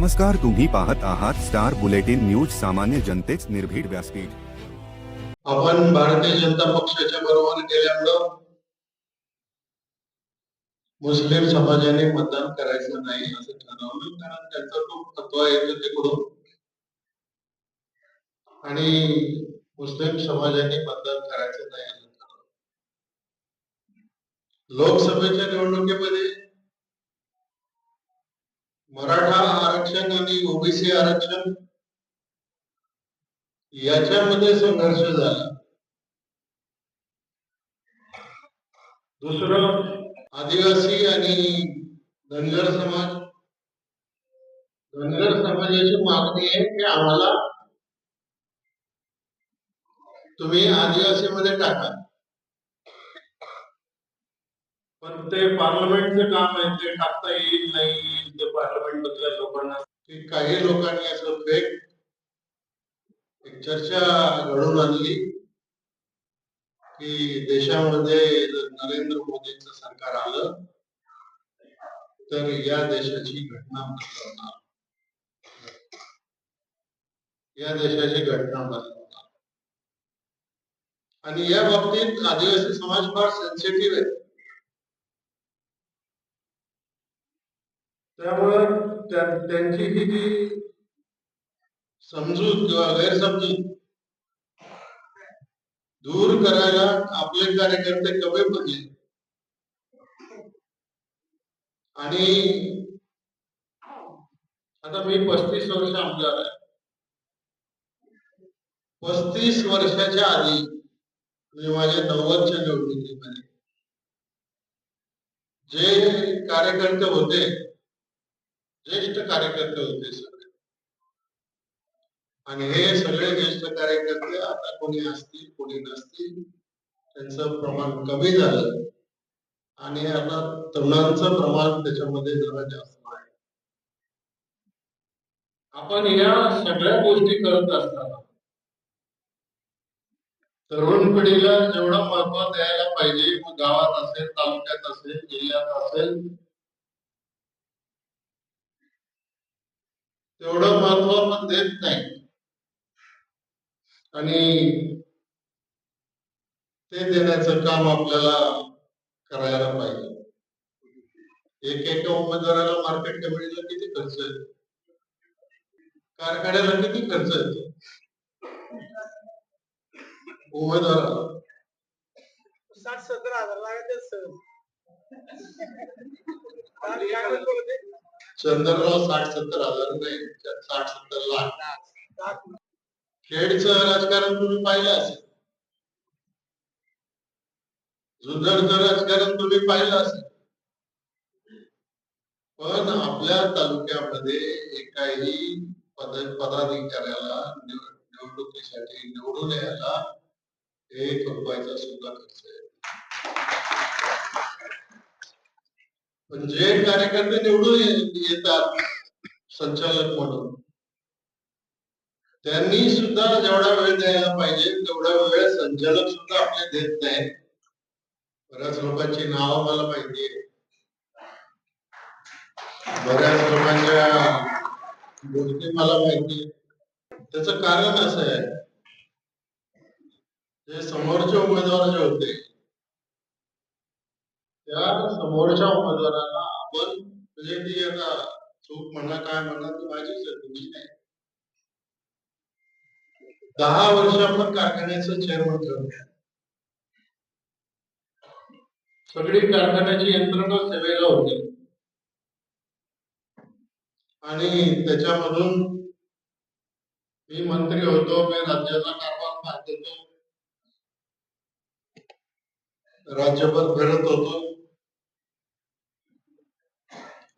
नमस्कार तुम्ही पाहत आहात स्टार बुलेटिन न्यूज सामान्य जनतेच निर्भीड व्यासपीठ. आपण भारतीय जनता पक्षाच्या बरोबर गेल्यामुळं मुस्लिम समाजाने मतदान करायचं नाही असं ठरवलं कारण त्यांचा तो फतवा येतो तिकडून. आणि मुस्लिम समाजाने मतदान करायचं नाही असं ठरवलं. लोकसभेच्या निवडणुकीमध्ये मराठा आरक्षण आणि ओबीसी आरक्षण याच्यामध्ये संघर्ष झाला. दुसरं? आदिवासी आणि धनगर समाज. धनगर समाजाची मागणी आहे की आम्हाला तुम्ही आदिवासी मध्ये टाका. पण ते पार्लमेंटचं काम आहे ते टाकता येईल नाही पार्लमेंट मधल्या लोकांना काही लोकांनी असं फेक एक चर्चा घडून आणली की देशामध्ये जर नरेंद्र मोदींचं सरकार आलं तर या देशाची घटना बदलवणार या देशाची घटना बदलवणार आणि या बाबतीत आदिवासी समाज फार सेन्सिटिव्ह आहे. त्यामुळं त्यांची ही जी समजूत किंवा गैरसमजूत दूर करायला आपले कार्यकर्ते कमी पडले. आणि आता मी पस्तीस वर्ष आमदार आहे. पस्तीस वर्षाच्या आधी मी माझ्या नव्वदच्या निवडणुकीमध्ये जे कार्यकर्ते होते ज्येष्ठ कार्यकर्ते होते सगळे. आणि हे सगळे ज्येष्ठ कार्यकर्ते आता कोणी असतील कोणी नसतील त्यांचं प्रमाण कमी झालं. आणि आता तरुणांचं प्रमाण त्याच्यामध्ये जरा जास्त आहे. आपण या सगळ्या गोष्टी करत असताना तरुण पिढीला जेवढं महत्त्व द्यायला पाहिजे मग गावात असेल तालुक्यात असेल जिल्ह्यात असेल तेवढं महत्त्व आपण देत नाही. आणि ते देण्याचं काम आपल्याला करायला पाहिजे. एक एका उमेदवाराला मार्केट कमिटीला किती खर्च येतो? कारखान्याला किती खर्च येतो? उमेदवाराला. साठ सत्तर हजार लागत सर चंद्रराव साठ सत्तर हजार नाही साठ सत्तर लाख. खेडचं राजकारण तुम्ही पाहिलं असेल. जुन्नरचं राजकारण तुम्ही पाहिलं असेल. पण आपल्या तालुक्यामध्ये एकाही पद पदाधिकाऱ्याला निवडणुकीसाठी निवडून यायला एक रुपयाचा सुद्धा खर्च आहे. पण जे कार्यकर्ते निवडून येतात संचालक म्हणून त्यांनी सुद्धा जेवढा वेळ द्यायला पाहिजे तेवढा वेळ संचालक सुद्धा आपले देत नाही बऱ्याच लोकांची नाव मला माहिती आहे बऱ्याच लोकांच्या गोष्टी मला माहिती त्याच कारण असं आहे जे समोरचे उमेदवार जे होते त्या समोरच्या उमेदवाराला आपण म्हणजे ती आता चूक म्हणा काय म्हणा ती माझीच आहे तुमची नाही. दहा वर्ष आपण कारखान्याचं चेअरमन ठेवलं सगळी कारखान्याची यंत्रणा सेवेला होती. आणि त्याच्यामधून मी मंत्री होतो मी राज्याचा कारभार पाहत होतो. राज्यभर फिरत होतो.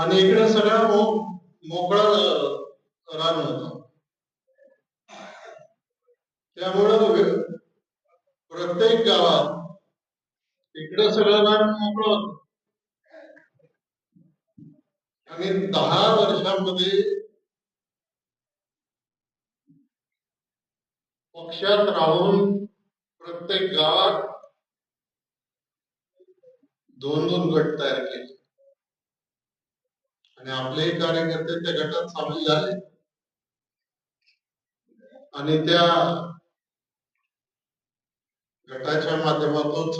आणि इकडे सगळ्या मो मोकळा रान होत. त्यामुळं प्रत्येक गावात इकडे सगळं रान मोकळं होत. आणि दहा वर्षामध्ये पक्षात राहून प्रत्येक गावात दोन दोन गट तयार केले. आणि आपलेही कार्यकर्ते त्या गटात सामील झाले. आणि त्या गटाच्या माध्यमातून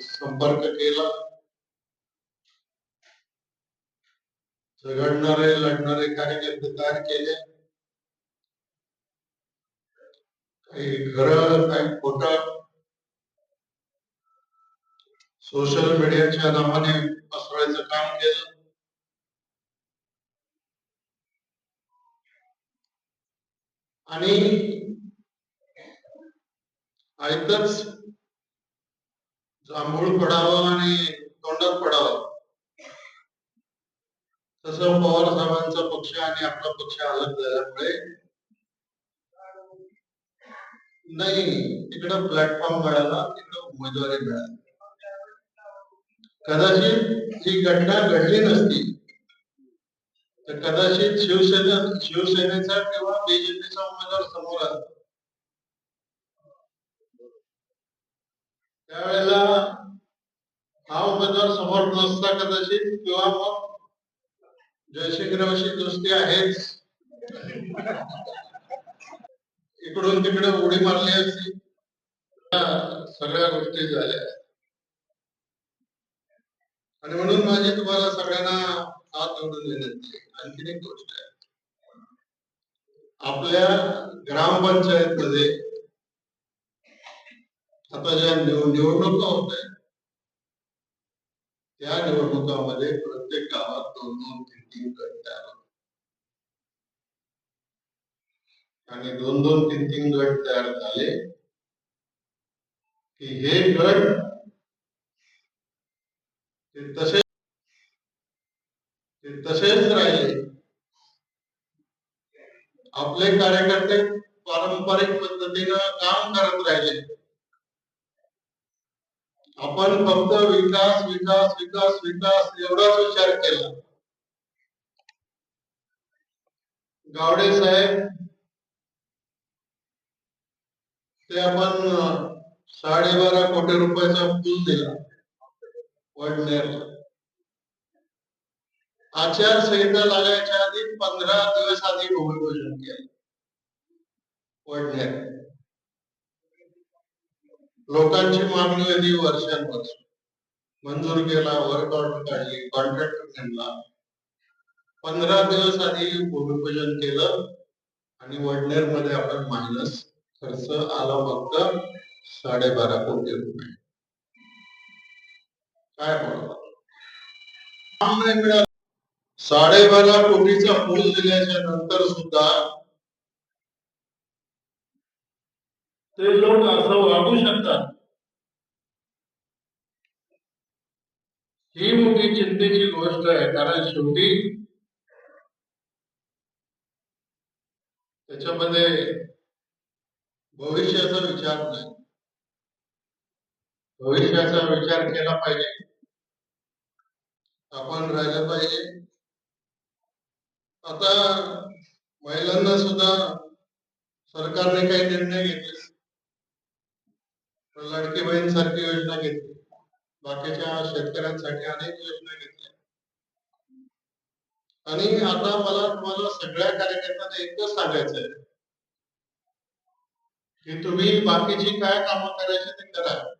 संपर्क केला. झगडणारे लढणारे कार्यकर्ते तयार केले. काही खरं काही खोट. सोशल मीडियाच्या नावाने पसरवायचं काम केलं. आणि आयतच जांभूळ पडावं आणि तोंडात पडावं. तसं पवार साहेबांचा पक्ष आणि आपला पक्ष अलग झाल्यामुळे नाही तिकडं प्लॅटफॉर्म मिळाला तिकडं उमेदवारी मिळाली. कदाचित ही घटना घडली नसती तर कदाचित शिवसेना शिवसेनेचा किंवा बीजेपीचा उमेदवार समोर. त्यावेळेला हा उमेदवार समोर नसता कदाचित किंवा मग जयशिंगरावशी दोस्ती आहेच. इकडून तिकडे उडी मारली असती. सगळ्या गोष्टी झाल्या. आणि म्हणून माझी तुम्हाला सगळ्यांना हात जोडून विनंती आणखीन एक गोष्ट आहे. आपल्या ग्रामपंचायत मध्ये आता ज्या निवडणुका होत आहेत त्या निवडणुकामध्ये प्रत्येक गावात दोन दोन तीन तीन गट तयार होतात. आणि दोन दोन तीन तीन गट तयार झाले की हे गट ते ते तसेच राहिले आपले कार्यकर्ते पारंपरिक पद्धतीनं काम करत राहिले. आपण फक्त विकास विकास विकास विकास एवढाच विचार केला. गावडे साहेब ते आपण साडेबारा कोटी रुपयाचा पूल दिला. वडनेरला. आचारसंहिता लागायच्या आधी पंधरा दिवस आधी भूमिपूजन केलं वडनेर लोकांची मागणी होती वर्षांपासून. मंजूर केला वर्क ऑर्डर काढली कॉन्ट्रॅक्ट नेमला पंधरा दिवस आधी भूमिपूजन केलं आणि वडनेरमध्ये आपण मायनस खर्च आला फक्त साडेबारा कोटी रुपये. काय बोलतो? काम नाही मिळालं साडेबारा कोटीचा पूल दिल्याच्या नंतर सुद्धा ते लोक असं वागू शकतात. ही मोठी चिंतेची गोष्ट आहे कारण शेवटी त्याच्यामध्ये भविष्याचा विचार नाही. भविष्याचा विचार केला पाहिजे. आपण राहिलं पाहिजे. आता महिलांना सुद्धा सरकारने काही निर्णय घेतले. लाडकी बहीण सारखी योजना घेतली. बाकीच्या शेतकऱ्यांसाठी अनेक योजना घेतल्या. आणि आता मला तुम्हाला सगळ्या कार्यकर्त्यांना एकच सांगायचं आहे. की तुम्ही बाकीची काय कामं करायची ते करा.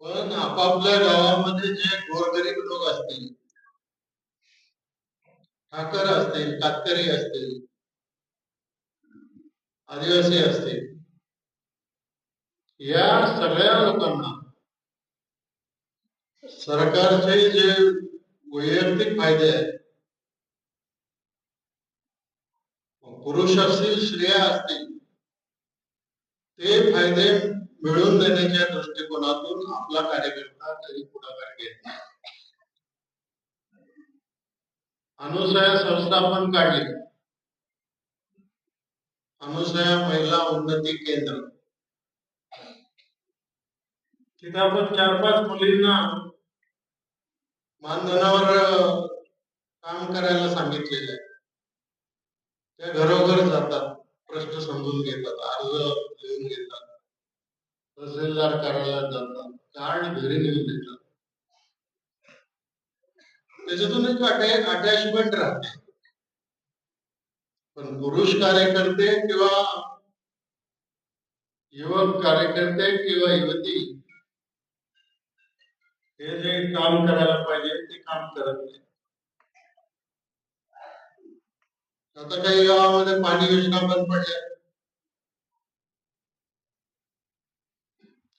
पण आपापल्या गावामध्ये जे गोरगरीब लोक असतील ठाकर असतील कातकरी असतील आदिवासी असतील या सगळ्या लोकांना सरकारचे जे वैयक्तिक फायदे आहेत पुरुष असतील स्त्रिया असतील ते फायदे मिळवून देण्याच्या दृष्टिकोनातून आपला कार्यकर्ता तरी पुढाकार घेत नाही अनुसया संस्था आपण काढली अनुसया महिला उन्नती केंद्र. तिथे आपण चार पाच मुलींना मानधनावर काम करायला सांगितलेलं आहे. त्या घरोघर जातात प्रश्न समजून घेतात अर्ज लिहून घेतात तहसीलदार कार्यालयात जातात कार्ड घरी नेऊन देतात. त्याच्यातून अटॅचमेंट राहते. पण पुरुष कार्यकर्ते किंवा युवक कार्यकर्ते किंवा युवती हे जे काम करायला पाहिजे ते काम करत नाही. आता काही गावामध्ये पाणी योजना बंद पडल्या.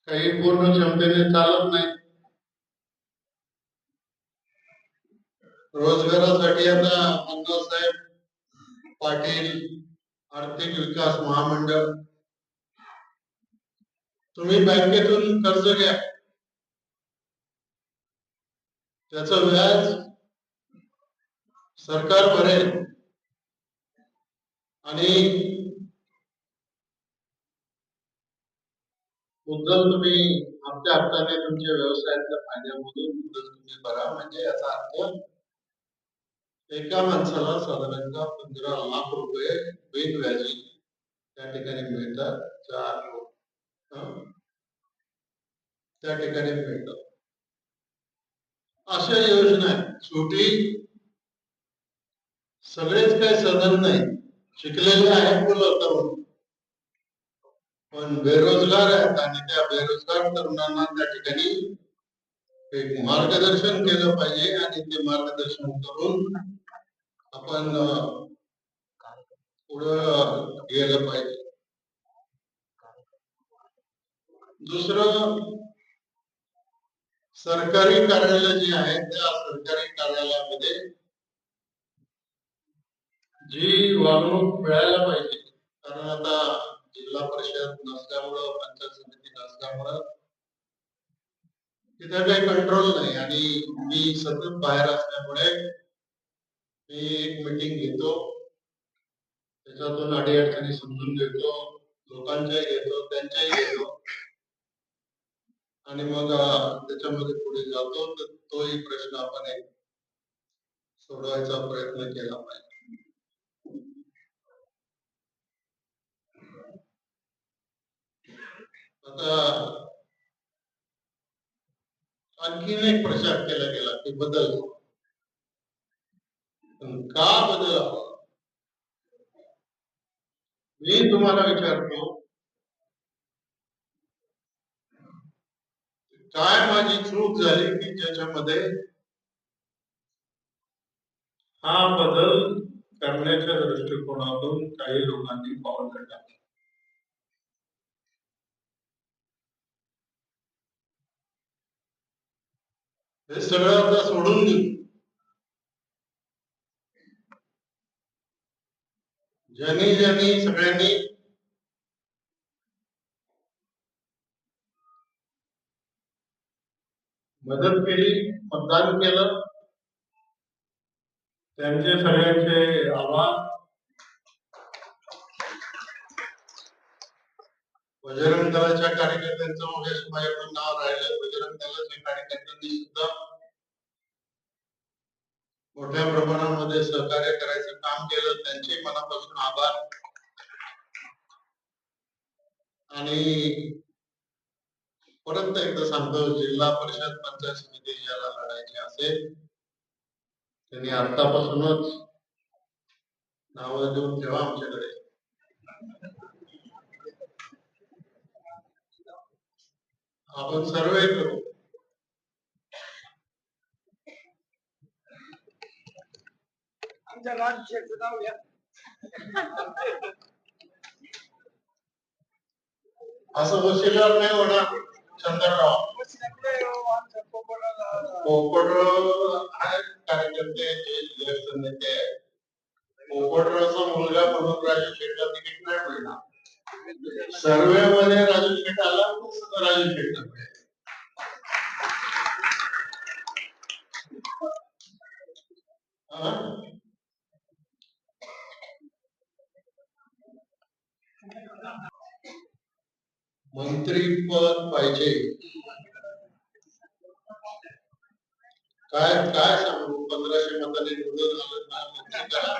काही पूर्ण क्षमतेने चालत नाही. रोजगारासाठी आता अण्णासाहेब पाटील आर्थिक विकास महामंडळ. तुम्ही बँकेतून कर्ज घ्या. त्याच व्याज सरकार भरेल आणि मुद्दल तुम्ही हप्त्या हप्त्याने तुमच्या व्यवसायातल्या फायद्यामधून मुद्दल तुम्ही भरा. म्हणजे याचा अर्थ एका माणसाला साधारणतः पंधरा लाख रुपये बिनव्याजी त्या ठिकाणी मिळतात. चार लोक. त्या ठिकाणी मिळतात. अशा योजना आहेत. छोटी. सगळेच काही साधन नाही. शिकलेले आहेत मुलं तरुण. पण बेरोजगार आहेत आणि त्या बेरोजगार तरुणांना त्या ठिकाणी मार्गदर्शन केलं पाहिजे आणि ते मार्गदर्शन करून आपण पुढं गेलं पाहिजे. दुसरं सरकारी कार्यालय जे आहेत त्या सरकारी कार्यालयामध्ये जी वागणूक मिळायला पाहिजे. कारण आता जिल्हा परिषद नसल्यामुळं पंचायत समिती नसल्यामुळं तिथे काही कंट्रोल नाही. आणि मी सतत बाहेर असल्यामुळे मी एक मीटिंग घेतो. त्याच्यातून अडीअडचणी समजून घेतो. लोकांच्याही घेतो त्यांच्याही घेतो. आणि मग त्याच्यामध्ये पुढे जातो. तर तोही प्रश्न आपण एक सोडवायचा प्रयत्न केला पाहिजे. आता आणखी एक प्रचार केला गेला की बदल. पण का बदल? मी तुम्हाला विचारतो काय माझी चूक झाली की ज्याच्यामध्ये हा बदल करण्याच्या दृष्टिकोनातून काही लोकांनी पाऊल टाकलं हे सगळं आता सोडून देऊ. ज्यांनी ज्यांनी सगळ्यांनी मदत केली मतदान केलं त्यांचे सगळ्यांचे आभार. बजरंग दलाच्या कार्यकर्त्यांचं माझ्याकडून नाव राहिलं. बजरंग दलाच्या कार्यकर्त्यांनी सुद्धा मोठ्या प्रमाणामध्ये सहकार्य करायचं काम केलं त्यांचे मनापासून आभार. आणि परत एकदा सांगतो जिल्हा परिषद पंचायत समिती ज्याला लढायची असेल त्यांनी आतापासूनच नावं देऊन ठेवा आमच्याकडे. आपण सर्वे करू आमच्या राज नाव घ्या असं वशिल्यावर नाही होणार चंद्रराव. आमच्या पोपटाला पोपटराव आहे कार्यकर्ते ज्येष्ठ नेते आहेत. पोपटरावचा मुलगा म्हणून राजू शेठला तिकीट नाही मिळणार. सर्वे मध्ये राजू शेठ आला राजू शेठला मिळेल हा? मंत्री पद पाहिजे. काय काय सांगू? पंधराशे मताने निवडून आलं काय मंत्री करा